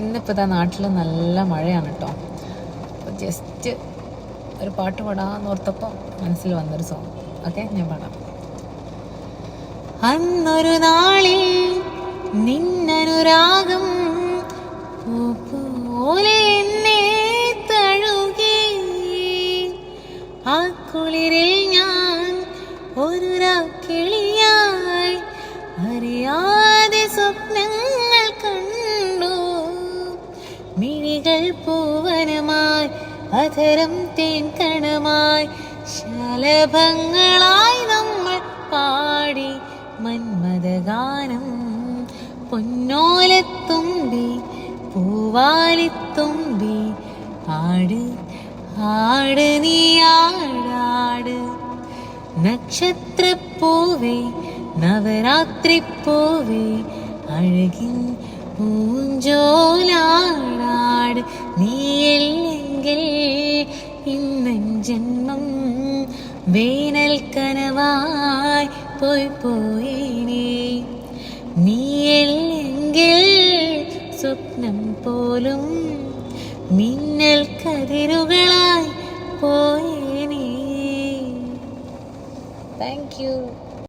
ഇന്നിപ്പോൾ ഇതാ നാട്ടിൽ നല്ല മഴയാണ് കേട്ടോ അപ്പോൾ ജസ്റ്റ് ഒരു പാട്ട് പാടാന്ന് ഓർത്തപ്പോൾ മനസ്സിൽ വന്നൊരു സോങ് ഓക്കെ ഞാൻ പാടാം. അന്നൊരു നാളിൽ നിന്നനുരാഗം പോലെ എന്നെ തഴുകി ആ കുളിരിൽ മിഴികൾ പൂവനമായി അധരം തേൻ കണമായി ശലഭങ്ങളായി നമ്മൾ പാടി മന്മദഗാനം. പൊന്നോലത്തുമ്പി പൂവാലിത്തുമ്പി ആട് ആട് നീ ആടാട്. നക്ഷത്രപ്പൂവേ നവരാത്രിപ്പൂവേ അഴകിൻ പൂഞ്ചോലാടാട് നീയല്ലെങ്കിൽ ഇന്നൻ ജന്മം വേനൽ കനവായി പോയി പോയിനേ. നീയല്ലെങ്കിൽ സ്വപ്നം പോലും മിന്നൽ കതിരുകളായി പോയേനേ. Thank you